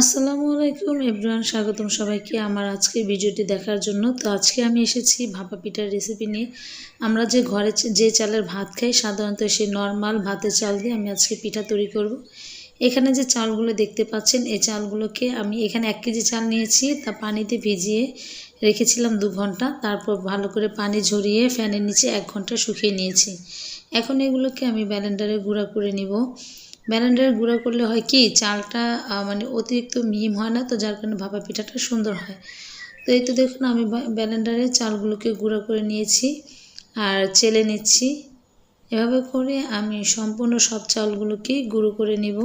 আসসালামু আলাইকুম এভরিওয়ান, স্বাগতম সবাইকে আমার আজকে ভিডিওটি দেখার জন্য। তো আজকে আমি এসেছি ভাপা পিঠার রেসিপি নিয়ে। আমরা যে ঘরে যে চালের ভাত খাই, সাধারণত সেই নর্মাল ভাতের চাল দিয়ে আমি আজকে পিঠা তৈরি করব। এখানে যে চালগুলো দেখতে পাচ্ছেন, এই চালগুলোকে আমি এখানে এক কেজি চাল নিয়েছি। তা পানিতে ভিজিয়ে রেখেছিলাম দু ঘণ্টা। তারপর ভালো করে পানি ঝরিয়ে ফ্যানের নিচে এক ঘণ্টা শুকিয়ে নিয়েছি। এখন এগুলোকে আমি ব্যালেন্ডারে গুঁড়া করে নিব। ব্যালেন্ডারে গুঁড়া করলে হয় কি, চালটা মানে অতিরিক্ত মিহিম হয় না তো, যার কারণে ভাপা পিঠাটা সুন্দর হয়। তো এই তো দেখুন, আমি ব্যালেন্ডারে চালগুলোকে গুঁড়া করে নিয়েছি আর চেলে নিচ্ছি। এভাবে করে আমি সম্পূর্ণ সব চালগুলোকেই গুঁড়ো করে নিব।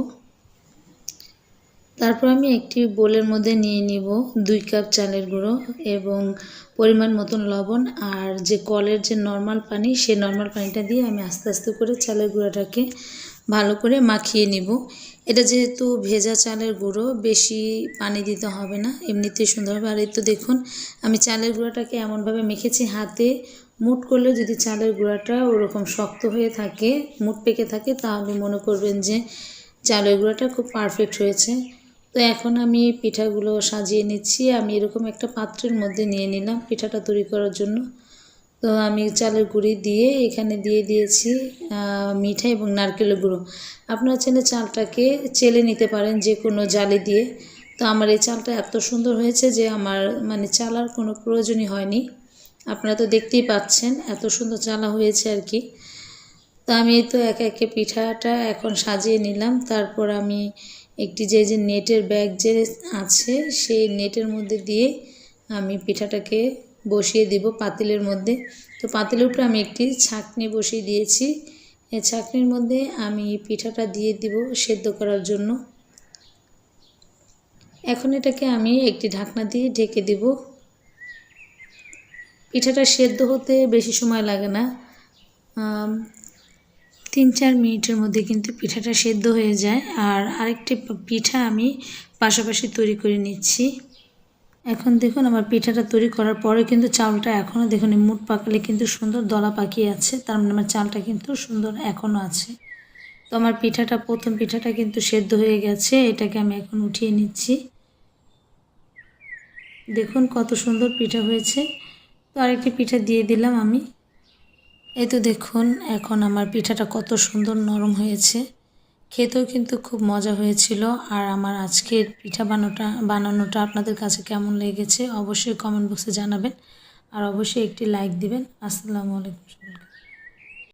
তারপর আমি একটি বোলের মধ্যে নিয়ে নিব দুই কাপ চালের গুঁড়ো এবং পরিমাণ মতন লবণ আর যে কলের যে নর্মাল পানি, সেই নর্মাল পানিটা দিয়ে আমি আস্তে আস্তে করে চালের গুঁড়োটাকে ভালো করে মাখিয়ে নিব। এটা যেহেতু ভেজা চালের গুঁড়ো, বেশি পানি দিতে হবে না, এমনিতেই সুন্দর হবে আর এই তো দেখুন, আমি চালের গুঁড়োটাকে এমনভাবে মেখেছি হাতে। মুট করলে যদি চালের গুঁড়াটা ওরকম শক্ত হয়ে থাকে, মুট পেকে থাকে, তাহলে মনে করবেন যে চালের গুঁড়োটা খুব পারফেক্ট হয়েছে। তো এখন আমি পিঠাগুলো সাজিয়ে নিচ্ছি। আমি এরকম একটা পাত্রের মধ্যে নিয়ে নিলাম পিঠাটা তৈরি করার জন্য। তো আমি চালের গুঁড়ি দিয়ে এখানে দিয়ে দিয়েছি মিঠা এবং নারকেলের গুঁড়ো। আপনারা চাইলে চালটাকে চেলে নিতে পারেন যে কোনো জালি দিয়ে। তো আমার এই চালটা এত সুন্দর হয়েছে যে আমার মানে চালার কোনো প্রয়োজনই হয়নি। আপনারা তো দেখতেই পাচ্ছেন এত সুন্দর চালা হয়েছে আর কি। তো আমি তো একে একে পিঠাটা এখন সাজিয়ে নিলাম। তারপর আমি একটি যে যে নেটের ব্যাগ যে আছে, সেই নেটের মধ্যে দিয়ে আমি পিঠাটাকে বসিয়ে দিব পাতিলের মধ্যে। তো পাতিলের উপরে আমি একটি ছাঁকনি বসিয়ে দিয়েছি। এই ছাঁকনির মধ্যে আমি পিঠাটা দিয়ে দিব সেদ্ধ করার জন্য। এখন এটাকে আমি একটি ঢাকনা দিয়ে ঢেকে দিব। পিঠাটা সেদ্ধ হতে বেশি সময় লাগে না। তিন চার মিনিটের মধ্যে কিন্তু পিঠাটা সেদ্ধ হয়ে যায়। আর আরেকটি পিঠা আমি পাশাপাশি তৈরি করে নিচ্ছি। এখন দেখুন আমার পিঠাটা তৈরি করার পরে কিন্তু চালটা এখনও দেখুন মুঠ পাকালে কিন্তু সুন্দর দলা পাকিয়ে আছে। তার মানে আমার চালটা কিন্তু সুন্দর এখনও আছে। তো আমার পিঠাটা, প্রথম পিঠাটা কিন্তু সেদ্ধ হয়ে গেছে। এটাকে আমি এখন উঠিয়ে নিচ্ছি। দেখুন কত সুন্দর পিঠা হয়েছে। তো আরেকটি পিঠা দিয়ে দিলাম আমি। এই তো দেখুন, এখন আমার পিঠাটা কত সুন্দর নরম হয়েছে। খেতেও কিন্তু খুব মজা হয়েছিল। আর আমার আজকের পিঠা বানানোটা বানানোটা আপনাদের কাছে কেমন লেগেছে অবশ্যই কমেন্ট বক্সে জানাবেন। আর অবশ্যই একটি লাইক দিবেন। আসসালামু আলাইকুম